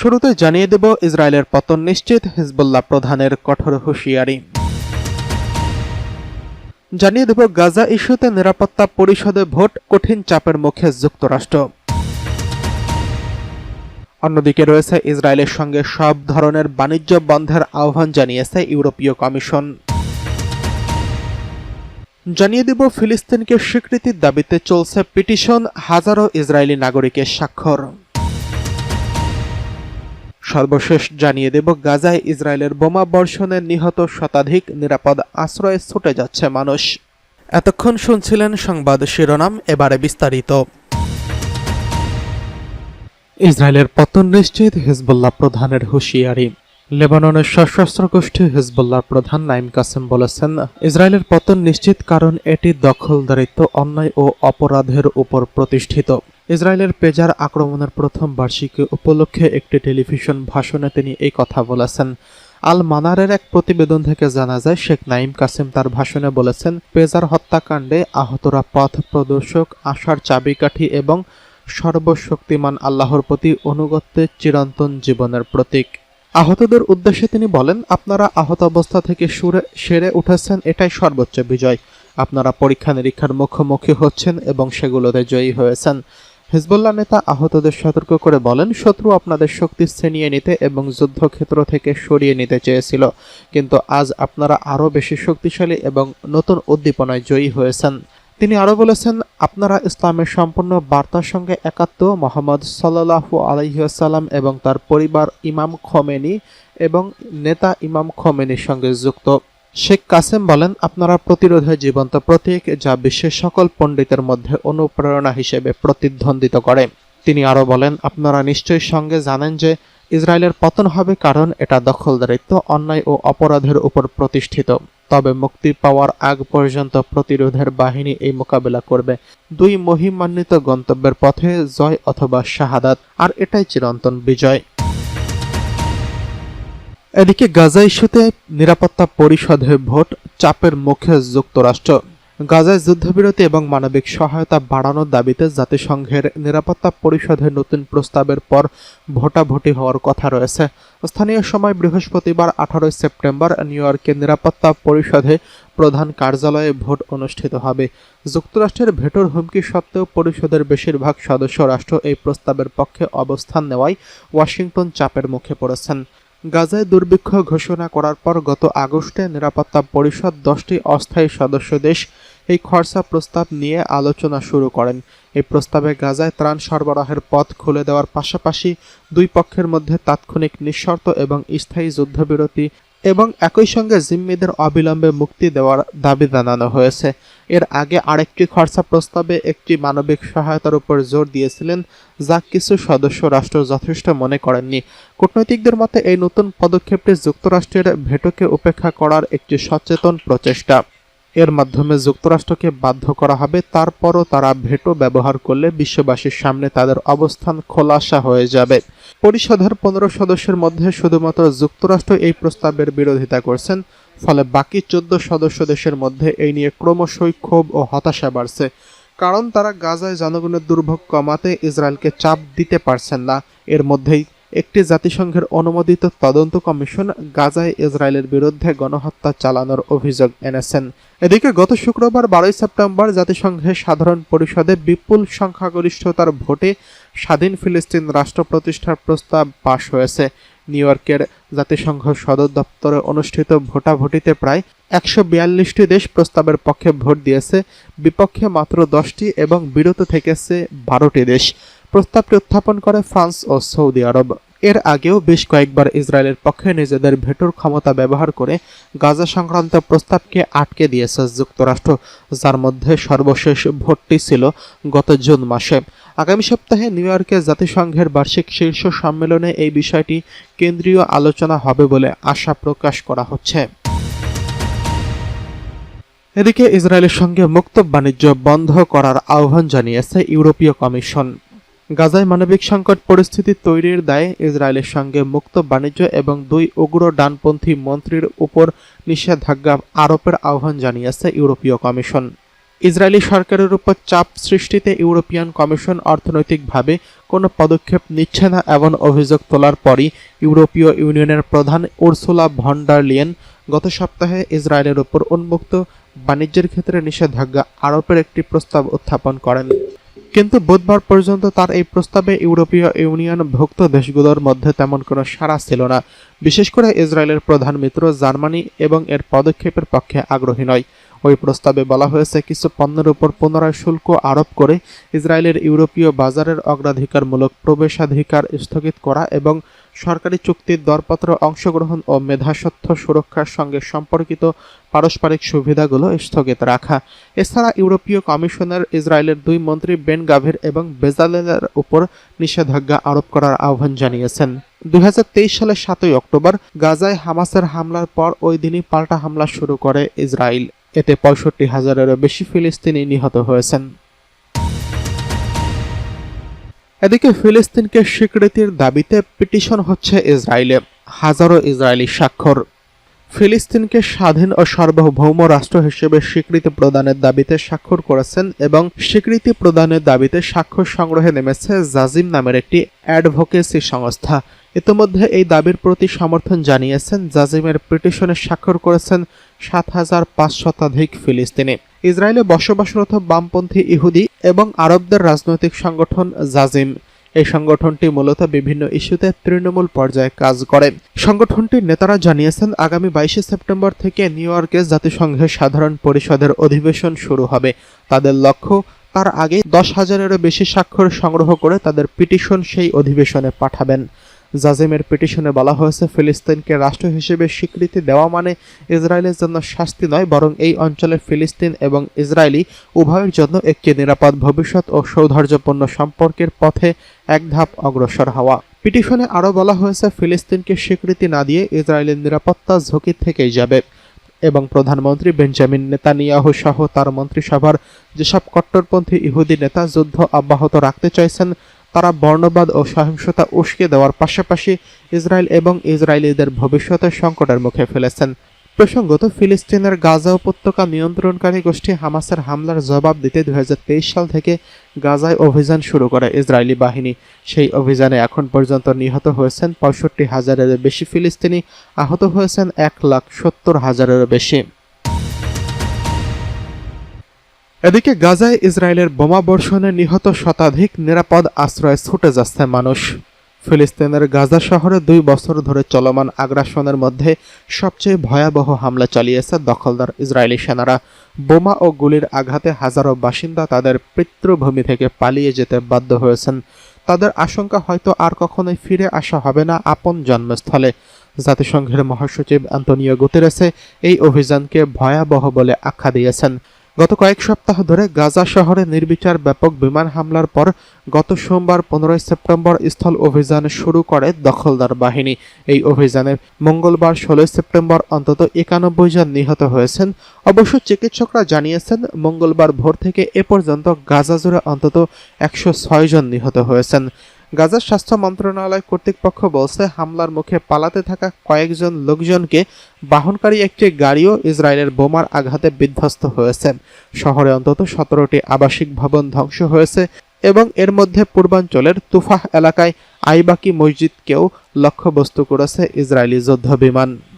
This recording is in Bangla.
শুরুতে জানিয়ে দেব, ইসরায়েলের পতন নিশ্চিত, হিজবুল্লাহ প্রধানের কঠোর হুঁশিয়ারি। জানিয়ে দেব, গাজা ইস্যুতে নিরাপত্তা পরিষদে ভোট কঠিন চাপের মুখে যুক্তরাষ্ট্র। অন্যদিকে রয়েছে ইসরায়েলের সঙ্গে সব ধরনের বাণিজ্য বন্ধের আহ্বান জানিয়েছে ইউরোপীয় কমিশন। জানিয়ে দেব, ফিলিস্তিনকে স্বীকৃতির দাবিতে চলছে পিটিশন, হাজারো ইসরায়েলি নাগরিকের স্বাক্ষর। সর্বশেষ জানিয়ে দেব, গাজায় ইসরায়েলের বোমা বর্ষণে নিহত শতাধিক নিরাপদ আশ্রয়ে ছুটে যাচ্ছে মানুষ। এতক্ষণ শুনছিলেন সংবাদ শিরোনাম, এবারে বিস্তারিত। ইসরায়েলের পতন নিশ্চিত, হিজবুল্লাহ প্রধানের হুঁশিয়ারি। লেবাননের সশস্ত্র গোষ্ঠী হিজবুল্লাহ প্রধান নাইম কাসেম বলেছেন, ইসরায়েলের পতন নিশ্চিত কারণ এটি দখলদারিত্ব, অন্যায় ও অপরাধের উপর প্রতিষ্ঠিত। ইসরায়েলের পেজার আক্রমণের প্রথম বার্ষিকী উপলক্ষে একটি টেলিভিশন ভাষণে তিনি এই কথা বলেছেন। আল মানারের এক প্রতিবেদন থেকে জানা যায়, শেখ নাইম কাসিম তার ভাষণে বলেছেন, পেজার হত্যাকাণ্ডে আহতরা পথ প্রদর্শক, আশার চাবিকাঠি এবং সর্বশক্তিমান আল্লাহর প্রতি অনুগত্যের চিরন্তন জীবনের প্রতীক। আহতদের উদ্দেশ্যে তিনি বলেন, আপনারা আহত অবস্থা থেকে সুরে সেরে উঠেছেন, এটাই সর্বোচ্চ বিজয়। আপনারা পরীক্ষা নিরীক্ষার মুখোমুখি হচ্ছেন এবং সেগুলোতে জয়ী হয়েছেন। হিজবুল্লাহ নেতা আহতদের সতর্ক করে বলেন, শত্রু আপনাদের শক্তি ছিনিয়ে নিতে এবং যুদ্ধক্ষেত্র থেকে সরিয়ে নিতে চেয়েছিল। কিন্তু আজ আপনারা আরও বেশি শক্তিশালী এবং নতুন উদ্দীপনায় জয়ী হয়েছেন। তিনি আরও বলেছেন, আপনারা ইসলামের সম্পূর্ণ বার্তার সঙ্গে একাত্ম মোহাম্মদ সাল্লাহু আলহিহাসাল্লাম এবং তার পরিবার ইমাম খমেনি এবং নেতা ইমাম খমেনির সঙ্গে যুক্ত। শেখ কাসেম বলেন, আপনারা প্রতিরোধের জীবন্ত প্রতীক যা বিশ্বের সকল পণ্ডিতের মধ্যে অনুপ্রেরণা হিসেবে প্রতিদ্বন্দ্বিত করে। তিনি আরও বলেন, আপনারা নিশ্চয়ই সঙ্গে জানেন যে ইসরায়েলের পতন হবে কারণ এটা দখলদারিত্ব, অন্যায় ও অপরাধের উপর প্রতিষ্ঠিত। তবে মুক্তি পাওয়ার আগ পর্যন্ত প্রতিরোধের বাহিনী এই মোকাবেলা করবে। দুই মহিমান্বিত গন্তব্যের পথে জয় অথবা শাহাদাত, আর এটাই চিরন্তন বিজয়। এদিকে গাজা ইস্যুতে নিরাপত্তা পরিষদে ভোট চাপের মুখে যুক্তরাষ্ট্র। গাজায় যুদ্ধবিরতি এবং মানবিক সহায়তা বাড়ানোর দাবিতে জাতিসংঘের নিরাপত্তা পরিষদের নতুন প্রস্তাবের পর ভোটাভুটি হওয়ার কথা রয়েছে। স্থানীয় সময় বৃহস্পতিবার আঠারোই সেপ্টেম্বর নিউ ইয়র্কের নিরাপত্তা পরিষদে প্রধান কার্যালয়ে ভোট অনুষ্ঠিত হবে। যুক্তরাষ্ট্রের ভেটোর হুমকি সত্ত্বেও পরিষদের বেশিরভাগ সদস্য রাষ্ট্র এই প্রস্তাবের পক্ষে অবস্থান নেওয়ায় ওয়াশিংটন চাপের মুখে পড়েছেন। গাজায় দুর্ভিক্ষ ঘোষণা করার পর গত আগস্টে নিরাপত্তা পরিষদ দশটি অস্থায়ী সদস্য দেশ এই খরচা প্রস্তাব নিয়ে আলোচনা শুরু করেন। এই প্রস্তাবে গাজায় ত্রাণ সরবরাহের পথ খুলে দেওয়ার পাশাপাশি দুই পক্ষের মধ্যে তাৎক্ষণিক নিঃশর্ত এবং স্থায়ী যুদ্ধবিরতি এবং একই সঙ্গে জিম্মিদের অবিলম্বে মুক্তি দেওয়ার দাবি জানানো হয়েছে। এর আগে আরেকটি খরচা প্রস্তাবে একটি মানবিক সহায়তার উপর জোর দিয়েছিলেন, যা কিছু সদস্য রাষ্ট্র যথেষ্ট মনে করেননি। কূটনৈতিকদের মতে, এই নতুন পদক্ষেপটি যুক্তরাষ্ট্রের ভেটোকে উপেক্ষা করার একটি সচেতন প্রচেষ্টা। এর মাধ্যমে যুক্তরাষ্ট্রকে বাধ্য করা হবে, তারপরও তারা ভেটো ব্যবহার করলে বিশ্ববাসীর সামনে তাদের অবস্থান খোলাসা হয়ে যাবে। পরিষদের পনেরো সদস্যের মধ্যে শুধুমাত্র যুক্তরাষ্ট্র এই প্রস্তাবের বিরোধিতা করছেন, ফলে বাকি চোদ্দ সদস্য দেশের মধ্যে এই নিয়ে ক্রমশই ক্ষোভ ও হতাশা বাড়ছে। কারণ তারা গাজায় জনগণের দুর্ভোগ কমাতে ইসরায়েলকে চাপ দিতে পারছেন না। এর মধ্যেই একটি জাতিসংঘের অনুমোদিত তদন্ত কমিশন গাজায় ইসরায়েলের বিরুদ্ধে গণহত্যা চালানোর অভিযোগ এনেছেন। এদিকে গত শুক্রবার বারোই সেপ্টেম্বর জাতিসংঘের সাধারণ পরিষদে বিপুল সংখ্যাগরিষ্ঠতার ভোটে স্বাধীন ফিলিস্তিন রাষ্ট্র প্রতিষ্ঠার প্রস্তাব পাশ হয়েছে। নিউ ইয়র্কের জাতিসংঘ সদর দপ্তরে অনুষ্ঠিত ভোটাভুটিতে প্রায় একশো বিয়াল্লিশটি দেশ প্রস্তাবের পক্ষে ভোট দিয়েছে। বিপক্ষে মাত্র দশটি এবং বিরত থেকেছে বারোটি দেশ। প্রস্তাবটি উত্থাপন করে ফ্রান্স ও সৌদি আরব। এর আগেও বেশ কয়েকবার ইসরায়েলের পক্ষে নিজেদের ভেটোর ক্ষমতা ব্যবহার করে গাজা সংক্রান্ত প্রস্তাবকে আটকে দিয়েছে যুক্তরাষ্ট্র, যার মধ্যে সর্বশেষ ভোটটি ছিল গত জুন মাসে। আগামী সপ্তাহে নিউ ইয়র্কে জাতিসংঘের বার্ষিক শীর্ষ সম্মেলনে এই বিষয়টি কেন্দ্রীয় আলোচনা হবে বলে আশা প্রকাশ করা হচ্ছে। এদিকে ইসরায়েলের সঙ্গে মুক্ত বাণিজ্য বন্ধ করার আহ্বান জানিয়েছে ইউরোপীয় কমিশন। গাজায় মানবিক সংকট পরিস্থিতি তৈরির দায়ে ইসরায়েলের সঙ্গে মুক্ত বাণিজ্য এবং দুই উগ্র ডানপন্থী মন্ত্রীর উপর নিষেধাজ্ঞা আরোপের আহ্বান জানিয়েছে ইউরোপীয় কমিশন। ইসরায়েলি সরকারের উপর চাপ সৃষ্টিতে ইউরোপিয়ান কমিশন অর্থনৈতিকভাবে কোনো পদক্ষেপ নিচ্ছে না এমন অভিযোগ তোলার পরই ইউরোপীয় ইউনিয়নের প্রধান উর্সুলা ভন্ডারলিয়েন গত সপ্তাহে ইসরায়েলের উপর উন্মুক্ত বাণিজ্যের ক্ষেত্রে নিষেধাজ্ঞা আরোপের একটি প্রস্তাব উত্থাপন করেন। কিন্তু বুধবার পর্যন্ত তার এই প্রস্তাবে ইউরোপীয় ইউনিয়ন ভুক্ত দেশগুলোর মধ্যে তেমন কোনো সাড়া ছিল না। বিশেষ করে ইসরায়েলের প্রধান মিত্র জার্মানি এবং এর পদক্ষেপের পক্ষে আগ্রহী নয়। ওই প্রস্তাবে বলা হয়েছে, কিছু পণ্যের উপর পুনরায় শুল্ক আরোপ করে ইসরায়েলের ইউরোপীয় বাজারের অগ্রাধিকারমূলক প্রবেশাধিকার স্থগিত করা এবং সরকারি চুক্তির দরপত্র অংশগ্রহণ ও মেধাস্বত্ব সুরক্ষার সঙ্গে সম্পর্কিত পারস্পরিক সুবিধাগুলো স্থগিত রাখা। এছাড়া ইউরোপীয় কমিশনার ইসরায়েলের দুই মন্ত্রী বেন গাভির এবং বেজালেলের উপর নিষেধাজ্ঞা আরোপ করার আহ্বান জানিয়েছেন। দুই হাজার তেইশ সালের সাতই অক্টোবর গাজায় হামাসের হামলার পর ওই দিনই পাল্টা হামলা শুরু করে ইসরায়েল। এতে পঁয়ষট্টি হাজারেরও বেশি ফিলিস্তিনি নিহত হয়েছেন। এদিকে ফিলিস্তিনকে স্বীকৃতির দাবিতে পিটিশন হচ্ছে ইসরায়েলে। হাজারো ইসরায়েলি স্বাক্ষর। ফিলিস্তিনকে স্বাধীন ও সার্বভৌম রাষ্ট্র হিসেবে স্বীকৃতি প্রদানের দাবিতে স্বাক্ষর করেছেন এবং স্বীকৃতি প্রদানের দাবিতে স্বাক্ষর সংগ্রহে নেমেছে জাজিম নামের একটি অ্যাডভোকেসি সংস্থা। ইতিমধ্যে এই দাবির প্রতি সমর্থন জানিয়েছেন জাজিমের পিটিশনে স্বাক্ষর করেছেন সাত হাজার পাঁচ শতাধিক ফিলিস্তিনি। ইসরায়েলে বসবাসরত বামপন্থী ইহুদি এবং আরবদের রাজনৈতিক সংগঠন জাজিম। এই সংগঠনটি মূলত বিভিন্ন ইস্যুতে তৃণমূল পর্যায়ে কাজ করে। সংগঠনটির নেতারা জানিয়েছেন, আগামী বাইশে সেপ্টেম্বর থেকে নিউ ইয়র্কে জাতিসংঘের সাধারণ পরিষদের অধিবেশন শুরু হবে। তাদের লক্ষ্য, তার আগে দশ হাজারেরও বেশি স্বাক্ষর সংগ্রহ করে তাদের পিটিশন সেই অধিবেশনে পাঠাবেন। জাজিমের পিটিশনে বলা হয়েছে, ফিলিস্তিনকে রাষ্ট্র হিসেবে স্বীকৃতি দেওয়া মানে ইসরায়েলের জন্য শাস্তি নয়, বরং এই অঞ্চলে ফিলিস্তিন এবং ইসরায়েলি উভয়ের জন্য একটি নিরাপদ ভবিষ্যৎ ও সৌহার্দ্যপূর্ণ সম্পর্কের পথে এক ধাপ অগ্রসর হওয়া। পিটিশনে আরও বলা হয়েছে, ফিলিস্তিনকে স্বীকৃতি না দিয়ে ইসরায়েলের নিরাপত্তা ঝুঁকি থেকেই যাবে। এবং প্রধানমন্ত্রী বেঞ্জামিন নেতানিয়াহু সহ তার মন্ত্রিসভার যেসব কট্টরপন্থী ইহুদি নেতা যুদ্ধ অব্যাহত রাখতে চাইছেন তারা বর্ণবাদ ও সহিংসতা উস্কে দেওয়ার পাশাপাশি ইসরায়েল এবং ইসরায়েলিদের ভবিষ্যতের সংকটের মুখে ফেলেছেন। প্রসঙ্গত, ফিলিস্তিনের গাজা উপত্যকা নিয়ন্ত্রণকারী গোষ্ঠী হামাসের হামলার জবাব দিতে দু হাজার তেইশ সাল থেকে গাজায় অভিযান শুরু করে ইসরায়েলি বাহিনী। সেই অভিযানে এখন পর্যন্ত নিহত হয়েছেন পঁয়ষট্টি হাজারের বেশি ফিলিস্তিনি, আহত হয়েছেন এক লাখ সত্তর হাজারেরও বেশি। এদিকে গাজায় ইসরায়েলের বোমা বর্ষণে নিহত শতাধিক নিরাপদ আশ্রয়ে ছুটে যাচ্ছে মানুষ। ফিলিস্তিনের গাজা শহরে দুই বছর ধরে চলমান আগ্রাসনের মধ্যে সবচেয়ে ভয়াবহ হামলা চালিয়েছে দখলদার ইসরায়েলি সেনারা। বোমা ও গুলির আঘাতে হাজারো বাসিন্দা তাদের পিতৃভূমি থেকে পালিয়ে যেতে বাধ্য হয়েছেন। তাদের আশঙ্কা হয়তো আর কখনোই ফিরে আসা হবে না আপন জন্মস্থলে। জাতিসংঘের মহাসচিব আন্তনিও গুতেরেসে এই অভিযানকে ভয়াবহ বলে আখ্যা দিয়েছেন। গত কয়েক সপ্তাহ ধরে গাজা শহরে নির্বিচার ব্যাপক বিমান হামলার পর গত সোমবার পনেরোই সেপ্টেম্বর স্থল অভিযান শুরু করে দখলদার বাহিনী। এই অভিযানের মঙ্গলবার ষোলোই সেপ্টেম্বর অন্তত একানব্বই জন নিহত হয়েছেন। অবশ্য চিকিৎসকরা জানিয়েছেন, মঙ্গলবার ভোর থেকে এ পর্যন্ত গাজা জুড়ে অন্তত একশো ছয় জন নিহত হয়েছেন। গাজার স্বাস্থ্য মন্ত্রণালয় কর্তৃপক্ষ বলছে, হামলার মুখে পালাতে থাকা কয়েকজন লোকজনকে বাহনকারী একটি গাড়িও ইসরায়েলের বোমার আঘাতে বিধ্বস্ত হয়েছে। শহরে অন্তত সতেরোটি আবাসিক ভবন ধ্বংস হয়েছে এবং এর মধ্যে পূর্বাঞ্চলের তুফাহ এলাকায় আইবাকি মসজিদকেও লক্ষ্যবস্তু করেছে ইসরায়েলি যুদ্ধ বিমান